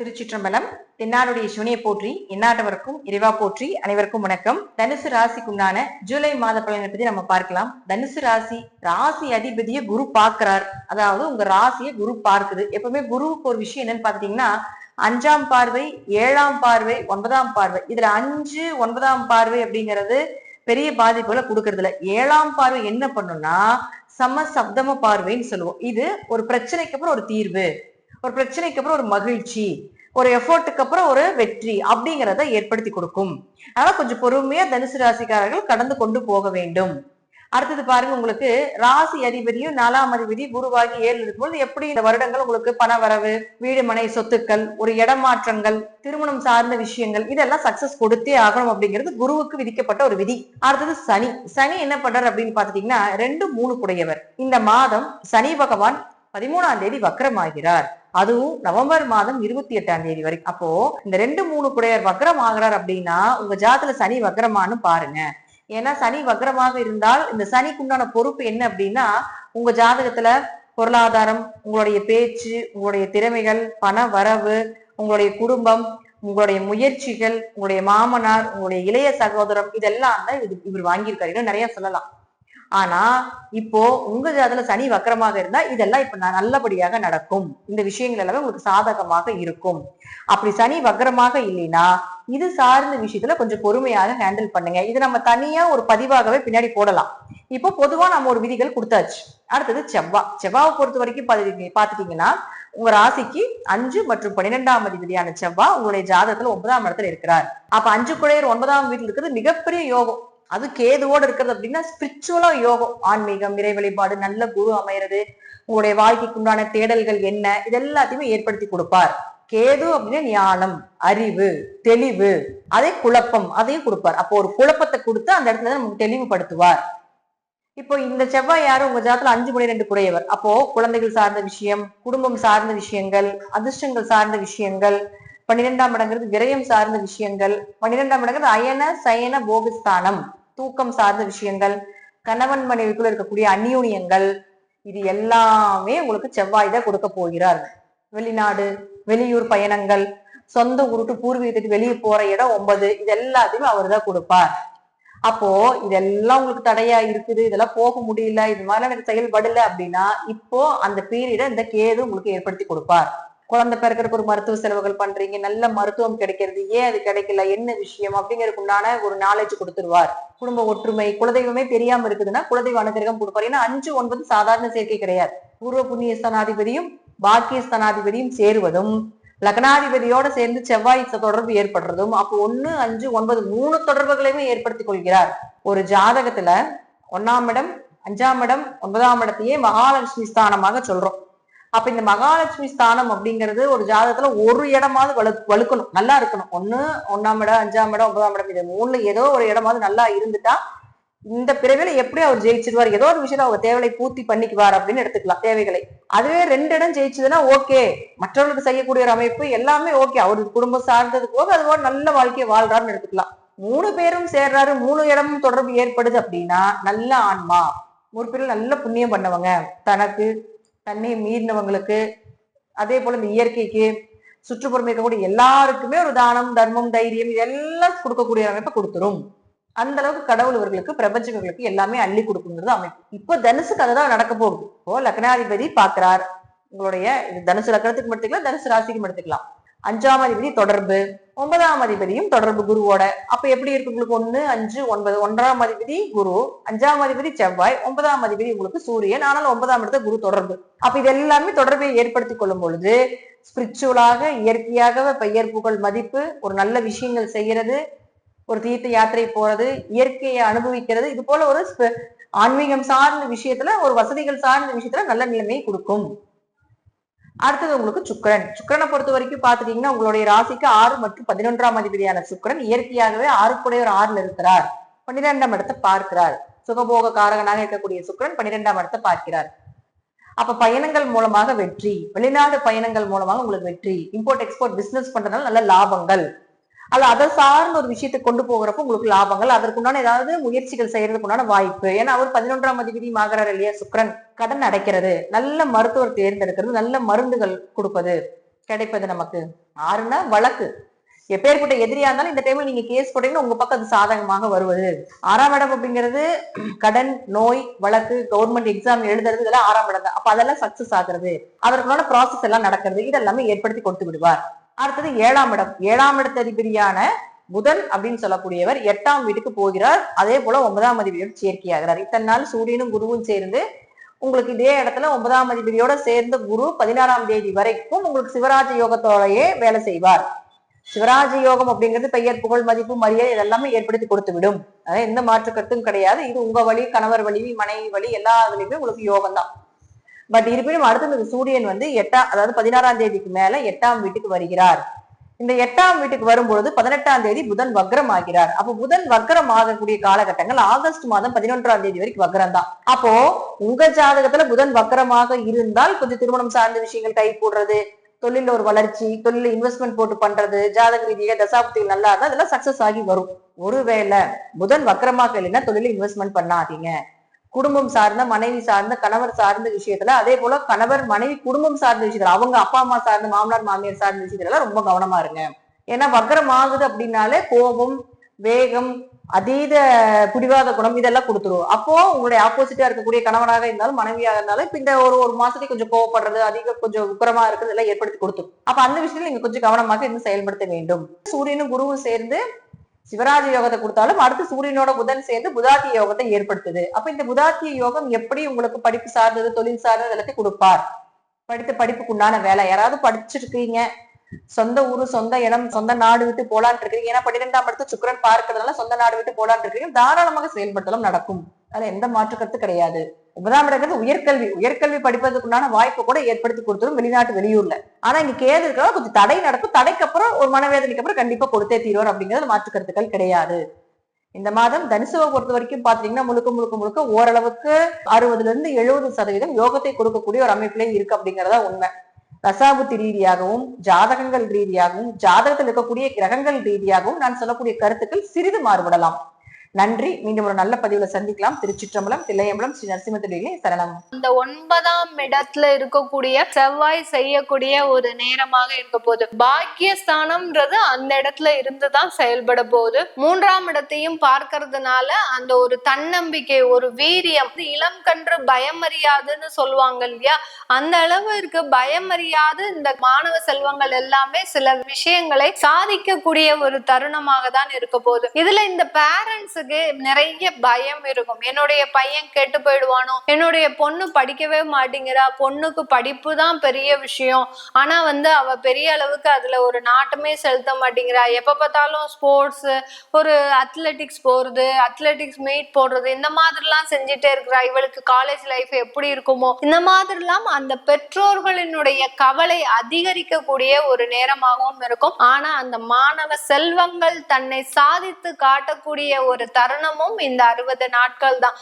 திருச்சிற்றம்பலம் தென்னாடுடைய சிவனியை போற்றி எந்நாட்டவருக்கும் இறைவா போற்றி அனைவருக்கும் வணக்கம். தனுசு ராசிக்கு உண்டான ஜூலை மாத பலனை பத்தி நம்ம பார்க்கலாம். தனுசு ராசி ராசி அதிபதியை குரு பார்க்கிறார். அதாவது உங்க ராசியை குரு பார்க்குது. எப்பவுமே குருவுக்கு ஒரு விஷயம் என்னன்னு பாத்தீங்கன்னா அஞ்சாம் பார்வை ஏழாம் பார்வை ஒன்பதாம் பார்வை. இதுல அஞ்சு ஒன்பதாம் பார்வை அப்படிங்கிறது பெரிய பாதிப்புகளை கொடுக்கறது இல்ல ஏழாம் பார்வை என்ன பண்ணும்னா சம சப்தம பார்வைன்னு சொல்லுவோம். இது ஒரு பிரச்சனைக்கு அப்புறம் ஒரு தீர்வு. ஒரு பிரச்சனைக்கு அப்புறம் ஒரு மகிழ்ச்சி ஒரு எஃபோர்ட்டுக்கு அப்புறம் ஒரு வெற்றி அப்படிங்கிறத ஏற்படுத்தி கொடுக்கும். அதனால கொஞ்சம் பொறுமையா தனுசு ராசிக்காரர்கள் கடந்து கொண்டு போக வேண்டும். அடுத்தது பாருங்க உங்களுக்கு ராசி அதிபதியும் நாலாம் அதிபதி குருவாகி ஏழு இருக்கும்போது எப்படி இந்த வருடங்கள் உங்களுக்கு பண வரவு வீடு மனை சொத்துக்கள் ஒரு இடமாற்றங்கள் திருமணம் சார்ந்த விஷயங்கள் இதெல்லாம் சக்சஸ் கொடுத்தே ஆகணும் அப்படிங்கிறது குருவுக்கு விதிக்கப்பட்ட ஒரு விதி. அடுத்தது சனி. சனி என்ன பண்றாரு அப்படின்னு பாத்துட்டீங்கன்னா ரெண்டு மூணு குடையவர் இந்த மாதம் சனி பகவான் பதிமூணாம் தேதி வக்கரமாகிறார் அதுவும் நவம்பர் மாதம் இருபத்தி எட்டாம் தேதி வரைக்கும். அப்போ இந்த ரெண்டு மூணு குடையர் வக்ரம் ஆகிறார் அப்படின்னா உங்க ஜாதத்துல சனி வக்ரமானு பாருங்க. ஏன்னா சனி வக்ரமாக இருந்தால் இந்த சனிக்கு உண்டான பொறுப்பு என்ன அப்படின்னா உங்க ஜாதகத்துல பொருளாதாரம் உங்களுடைய பேச்சு உங்களுடைய திறமைகள் பண வரவு உங்களுடைய குடும்பம் உங்களுடைய முயற்சிகள் உங்களுடைய மாமனார் உங்களுடைய இளைய சகோதரம் இதெல்லாம் தான் இது இவர் வாங்கியிருக்காரு. இன்னும் நிறைய சொல்லலாம். ஆனா இப்போ உங்க ஜாதத்துல சனி வக்கரமாக இருந்தா இதெல்லாம் இப்ப நல்லபடியாக நடக்கும். இந்த விஷயங்கள் எல்லாமே உங்களுக்கு சாதகமாக இருக்கும். அப்படி சனி வக்கரமாக இல்லைன்னா இது சார்ந்த விஷயத்துல கொஞ்சம் பொறுமையாக ஹேண்டில் பண்ணுங்க. இது நம்ம தனியா ஒரு பதிவாகவே பின்னாடி போடலாம். இப்போ பொதுவா நம்ம ஒரு விதிகள் கொடுத்தாச்சு. அடுத்தது செவ்வாய் செவ்வாவை பொறுத்த வரைக்கும் பாத்துட்டீங்கன்னா உங்க ராசிக்கு அஞ்சு மற்றும் பன்னிரெண்டாம் அதிபதியான செவ்வாய் உங்களுடைய ஜாதகத்துல ஒன்பதாம் இடத்துல இருக்கிறார். அப்ப அஞ்சு குழையர் ஒன்பதாம் வீட்டில் இருக்கிறது மிகப்பெரிய யோகம். அது ஏதுவோடு இருக்கிறது அப்படின்னா ஸ்பிரிச்சுவலா யோகம் ஆன்மீகம் இறை வழிபாடு நல்ல குரு அமையிறது உங்களுடைய வாழ்க்கைக்கு உண்டான தேடல்கள் என்ன இது எல்லாத்தையுமே ஏற்படுத்தி கொடுப்பார். கேது அப்படின்னா ஞானம் அறிவு தெளிவு அதே குழப்பம் அதையும் கொடுப்பார். அப்போ ஒரு குழப்பத்தை கொடுத்து அந்த இடத்துல நமக்கு தெளிவுபடுத்துவார். இப்போ இந்த செவ்வாய் யாரு? உங்க ஜாதத்துல அஞ்சு மணி ரெண்டு குறையவர். அப்போ குழந்தைகள் சார்ந்த விஷயம் குடும்பம் சார்ந்த விஷயங்கள் அதிர்ஷ்டங்கள் சார்ந்த விஷயங்கள் பன்னிரெண்டாம் இடங்கிறது விரயம் சார்ந்த விஷயங்கள் பன்னிரெண்டாம் இடங்கிறது அயன சயன போகஸ்தானம். தூக்கம் சார்ந்த விஷயங்கள் கணவன் மனைவிக்குள்ள இருக்கக்கூடிய அந்யூனியங்கள் இது எல்லாமே உங்களுக்கு செவ்வாய் தான் கொடுக்க போகிறார். வெளிநாடு வெளியூர் பயணங்கள் சொந்த ஊருட்டு பூர்வீகத்துக்கு வெளியே போற இடம் ஒன்பது இது எல்லாத்தையுமே அவர் தான் கொடுப்பார். அப்போ இதெல்லாம் உங்களுக்கு தடையா இருக்குது இதெல்லாம் போக முடியல இது மாதிரி எனக்கு செயல்படல அப்படின்னா இப்போ அந்த பீரியட இந்த கேது உங்களுக்கு ஏற்படுத்தி கொடுப்பார். குழந்தை பிறக்கிறதுக்கு ஒரு மருத்துவ செலவுகள் பண்றீங்க நல்ல மருத்துவம் கிடைக்கிறது ஏன் அது கிடைக்கல என்ன விஷயம் அப்படிங்கறதுக்கு உண்டான ஒரு நாலேஜ் கொடுத்துருவார். குடும்ப ஒற்றுமை குலதெய்வமே தெரியாம இருக்குதுன்னா குலதெய்வ அனுகிரகம் கொடுப்பார். ஏன்னா அஞ்சு ஒன்பது சாதாரண சேர்க்கை கிடையாது. பூர்வ புண்ணிய ஸ்தானாதிபதியும் பாக்கிய ஸ்தானாதிபதியும் சேருவதும் லக்னாதிபதியோட சேர்ந்து செவ்வாய் தொடர்பு ஏற்படுறதும் அப்போ ஒன்னு அஞ்சு ஒன்பது மூணு தொடர்புகளையுமே ஏற்படுத்திக் கொள்கிறார். ஒரு ஜாதகத்துல ஒன்னாம் இடம் அஞ்சாம் இடம் ஒன்பதாம் இடத்தையே மகாலட்சுமி ஸ்தானமாக சொல்றோம். அப்ப இந்த மகாலட்சுமி ஸ்தானம் அப்படிங்கிறது ஒரு ஜாதகத்துல ஒரு இடமாவது வலு வலுக்கணும். நல்லா இருக்கணும். ஒண்ணு ஒன்னாம் இடம் அஞ்சாம் இடம் ஒன்பதாம் இடம் இது மூணுல ஏதோ ஒரு இடமாவது நல்லா இருந்துட்டா இந்த பிறவில எப்படி அவர் ஜெயிச்சிருவார். ஏதோ ஒரு விஷயத்த அவர் தேவையை பூர்த்தி பண்ணிக்குவார் அப்படின்னு எடுத்துக்கலாம் தேவைகளை. அதுவே ரெண்டு இடம் ஜெயிச்சதுன்னா ஓகே. மற்றவர்களுக்கு செய்யக்கூடிய ஒரு அமைப்பு எல்லாமே ஓகே. அவருக்கு குடும்பம் சார்ந்தது போக அது போல நல்ல வாழ்க்கையை வாழ்றாருன்னு எடுத்துக்கலாம். மூணு பேரும் சேர்றாரு மூணு இடமும் தொடர்பு ஏற்படுது அப்படின்னா நல்ல ஆன்மா முற்பில் நல்ல புண்ணியம் பண்ணவங்க தனக்கு தன்னை மீறினவங்களுக்கு அதே போல இந்த இயற்கைக்கு சுற்றுப்புறம் இருக்கக்கூடிய எல்லாருக்குமே ஒரு தானம் தர்மம் தைரியம் இதெல்லாம் கொடுக்கக்கூடிய அமைப்பை கொடுத்துரும். அந்த அளவுக்கு கடவுள் இவர்களுக்கு பிரபஞ்சங்களுக்கு எல்லாமே அள்ளி கொடுக்குங்கிறது அமைப்பு. இப்போ தனுசுக்கு அதுதான் நடக்க போகுது. இப்போ லக்னாதிபதி பாக்குறார் உங்களுடைய தனுசு லக்னத்துக்கு எடுத்துக்கலாம் தனுசு ராசிக்கும் எடுத்துக்கலாம். அஞ்சாம் அதிபதி தொடர்பு. ஒன்பதாம் அதிபதியும் தொடர்பு குருவோட. அப்ப எப்படி இருக்கு உங்களுக்கு ஒண்ணு அஞ்சு ஒன்பது? ஒன்றாம் அதிபதி குரு அஞ்சாம் அதிபதி செவ்வாய் ஒன்பதாம் அதிபதி உங்களுக்கு சூரியன் ஆனால் ஒன்பதாம் இடத்த குரு தொடர்பு. அப்ப இது எல்லாமே தொடர்பை ஏற்படுத்தி கொள்ளும் பொழுது ஸ்பிரிச்சுவலாக இயற்கையாகவே பெயர் புகழ் மதிப்பு ஒரு நல்ல விஷயங்கள் செய்யறது ஒரு தீர்த்த யாத்திரை போறது இயற்கையை அனுபவிக்கிறது இது போல ஒரு ஆன்மீகம் சார்ந்த விஷயத்துல ஒரு வசதிகள் சார்ந்த விஷயத்துல நல்ல நிலைமையை கொடுக்கும். அடுத்தது உங்களுக்கு சுக்கிரன். சுக்கிரனை பொறுத்த வரைக்கும் பாத்துட்டீங்கன்னா உங்களுடைய ராசிக்கு ஆறு மற்றும் பதினொன்றாம் அதிபதியான சுக்கிரன் இயற்கையாகவே ஆறுக்குடைய ஒரு ஆறுல இருக்கிறார். பன்னிரெண்டாம் இடத்தை பார்க்கிறார். சுகபோக காரகனாக இருக்கக்கூடிய சுக்கிரன் பன்னிரெண்டாம் இடத்தை பார்க்கிறார். அப்ப பயணங்கள் மூலமாக வெற்றி. வெளிநாடு பயணங்கள் மூலமாக உங்களுக்கு வெற்றி. இம்போர்ட் எக்ஸ்போர்ட் பிசினஸ் பண்றதுனால நல்ல லாபங்கள். அல்ல அதை சார்ந்த ஒரு விஷயத்தை கொண்டு போகிறப்ப உங்களுக்கு லாபங்கள். அதற்குண்டான ஏதாவது முயற்சிகள் செய்யறதுக்குண்டான வாய்ப்பு. ஏன்னா அவர் பதினொன்றாம் அதிபதி ஆகிறார் இல்லையா? சுக்கிரன் கடன் அடைக்கிறது. நல்ல மருத்துவர் தேர்ந்தெடுக்கிறது. நல்ல மருந்துகள் கொடுப்பது கிடைப்பது நமக்கு. ஆறுனா வழக்கு. எப்பேற்பட்ட எதிரியா இருந்தாலும் இந்த டைம்ல நீங்க கேஸ் போட்டீங்கன்னா உங்க பக்கம் அது சாதகமாக வருவது. ஆறாம் இடம் அப்படிங்கிறது கடன் நோய் வழக்கு கவர்மெண்ட் எக்ஸாம் எழுதுறது இதெல்லாம் ஆறாம் இடம் தான். அப்ப அதெல்லாம் சக்சஸ் ஆகுறது. அதற்கான ப்ராசஸ் எல்லாம் நடக்கிறது. இதெல்லாமே ஏற்படுத்தி கொடுத்து விடுவார். அடுத்தது ஏழாம் இடம். ஏழாம் இடத்து அதிபதியான புதன் அப்படின்னு சொல்லக்கூடியவர் எட்டாம் வீட்டுக்கு போகிறார். அதே போல ஒன்பதாம் அதிபதியோடு சேர்க்கையாகிறார். இத்தனை நாள் சூரியனும் குருவும் சேர்ந்து உங்களுக்கு இதே இடத்துல ஒன்பதாம் அதிபதியோட சேர்ந்த குரு பதினாறாம் தேதி வரைக்கும் உங்களுக்கு சிவராஜ யோகத்தோடயே வேலை செய்வார். சிவராஜ யோகம் அப்படிங்கிறது பெயர் புகழ் மதிப்பு மரியாதை இதெல்லாமே ஏற்படுத்தி கொடுத்து விடும் அதாவது எந்த மாற்று கருத்தும் கிடையாது. இது உங்க வழி கணவர் வழி மனைவி வழி எல்லா இதுலயுமே உங்களுக்கு யோகம் தான் பட் இருப்பினும் அடுத்து இந்த சூரியன் வந்து எட்டாம் அதாவது பதினாறாம் தேதிக்கு மேல எட்டாம் வீட்டுக்கு வருகிறார். இந்த எட்டாம் வீட்டுக்கு வரும்பொழுது பதினெட்டாம் தேதி புதன் வக்ரம் ஆகிறார் அப்போ புதன் வக்ரம் ஆகக்கூடிய காலகட்டங்கள் ஆகஸ்ட் மாதம் பதினொன்றாம் தேதி வரைக்கும் வக்ரம் தான். அப்போ உங்க ஜாதகத்துல புதன் வக்ரமாக இருந்தால் கொஞ்சம் திருமணம் சார்ந்த விஷயங்கள் கை போடுறது தொழில ஒரு வளர்ச்சி தொழில இன்வெஸ்ட்மெண்ட் போட்டு பண்றது ஜாதக ரீதியாக தசாப்திகள் நல்லா இருந்தா அதெல்லாம் சக்சஸ் ஆகி வரும். ஒருவேளை புதன் வக்கரமாக இல்லைன்னா தொழில இன்வெஸ்ட்மெண்ட் பண்ணாதீங்க. குடும்பம் சார்ந்த மனைவி சார்ந்த கணவர் சார்ந்த விஷயத்துல அதே போல கணவர் மனைவி குடும்பம் சார்ந்த விஷயத்துல அவங்க அப்பா அம்மா சார்ந்த மாமனார் மாமியார் சார்ந்த விஷயத்துல ரொம்ப கவனமா இருங்க. ஏன்னா வக்கரம் ஆகுது அப்படின்னாலே கோபம் வேகம் அதீத பிடிவாத குணம் இதெல்லாம் கொடுத்துரும். அப்போ உங்களுடைய ஆப்போசிட்டா இருக்கக்கூடிய கணவனாக இருந்தாலும் மனைவியாக இருந்தாலும் இப்ப இந்த ஒரு ஒரு மாசத்துக்கு கொஞ்சம் கோவப்படுறது அதிக கொஞ்சம் உக்கரமா இருக்கிறது எல்லாம் ஏற்படுத்தி கொடுத்துரும். அப்ப அந்த விஷயத்துல நீங்க கொஞ்சம் கவனமாக இருந்து செயல்படுத்த வேண்டும். சூரியனும் குருவும் சேர்ந்து சிவராஜ யோகத்தை கொடுத்தாலும் அடுத்து சூரியனோட புதன் சேர்ந்து புதாத்திய யோகத்தை ஏற்படுத்துது. அப்ப இந்த புதாத்திய யோகம் எப்படி உங்களுக்கு படிப்பு சார்ந்தது தொழில் சார்ந்தது எல்லாத்தையும் கொடுப்பார். படித்த படிப்புக்கு உண்டான வேலை. யாராவது படிச்சிருக்கீங்க. சொந்த ஊரு சொந்த இடம் சொந்த நாடு விட்டு போலான் இருக்கீங்க ஏன்னா பன்னிரெண்டாம் இடத்து சுக்கரன் பார்க்கறதுனால சொந்த நாடு விட்டு போலான் இருக்கீங்க தாராளமாக செயல்படுத்தலாம் நடக்கும். அதுல எந்த மாற்று கருத்து கிடையாது. ஒன்பதாம் இடங்கிறது உயர்கல்வி. உயர்கல்வி படிப்பதற்குண்டான வாய்ப்பு கூட ஏற்படுத்தி கொடுத்துரும் வெளிநாட்டு வெளியூர்ல. ஆனா இங்க கேது இருக்கிறதா கொஞ்சம் தடை நடக்கும். தடைக்கு அப்புறம் ஒரு மனவேதனைக்கு அப்புறம் கண்டிப்பா கொடுத்தே தீர்வார் அப்படிங்கிறது மாற்று கருத்துக்கள் கிடையாது. இந்த மாதம் தனுசுவை பொறுத்த வரைக்கும் பாத்தீங்கன்னா முழுக்க முழுக்க முழுக்க ஓரளவுக்கு அறுபதுல இருந்து எழுபது சதவீதம் யோகத்தை கொடுக்கக்கூடிய ஒரு அமைப்பிலே இருக்கு அப்படிங்கறதா உண்மை. ரசாபுத்தி ரீதியாகவும் ஜாதகங்கள் ரீதியாகவும் ஜாதகத்தில் இருக்கக்கூடிய கிரகங்கள் ரீதியாகவும் நான் சொல்லக்கூடிய கருத்துக்கள் சிறிது மாறுபடலாம். நன்றி. மீண்டும் ஒரு நல்ல பதிவுல சந்திக்கலாம். திருச்சிற்றம்பலம் தில்லையம்பலம் ஸ்ரீ நரசிம்மத்திலே சரணம். அந்த ஒன்பதாம் இடத்துல இருக்கக்கூடிய செவ்வாய் செய்யக்கூடிய ஒரு நேரமாக இருக்க போகுது பாக்கியஸ்தானம்ன்றது அந்த இடத்துல இருந்துதான் செயல்பட போகுது. மூன்றாம் இடத்தையும் பார்க்கறதுனால அந்த ஒரு தன்னம்பிக்கை ஒரு வீரியம் இளம் கன்று பயமறியாதுன்னு சொல்லுவாங்க இல்லையா? அந்த அளவிற்கு பயமறியாது இந்த மாணவ செல்வங்கள் எல்லாமே சில விஷயங்களை சாதிக்கக்கூடிய ஒரு தருணமாக தான் இருக்க போகுது. இதுல இந்த பேரண்ட்ஸுக்கு நிறைய பயம் இருக்கும். என்னுடைய பையன் கெட்டு போயிடுவானோ? என்னுடைய பொண்ணு படிக்கவே மாட்டேங்கிறா. பொண்ணுக்கு படிப்பு தான் பெரிய விஷயம். ஆனா வந்து அவ பெரிய அளவுக்கு அதுல ஒரு நாட்டமே செலுத்த மாட்டேங்கிறா. எப்ப பார்த்தாலும் ஸ்போர்ட்ஸ் ஒரு அத்லெட்டிக்ஸ் போறது அத்லெட்டிக்ஸ் மீட் போடுறது இந்த மாதிரிலாம் செஞ்சுட்டே இருக்கிறா. இவளுக்கு காலேஜ் லைஃப் எப்படி இருக்குமோ? இந்த மாதிரிலாம் அந்த பெற்றோர்களினுடைய கவலை அதிகரிக்கக்கூடிய ஒரு நேரமாகவும் இருக்கும். ஆனா அந்த மாணவ செல்வங்கள் தன்னை சாதித்து காட்டக்கூடிய ஒரு தருணமும் இந்த அறுபது நாட்கள் தான்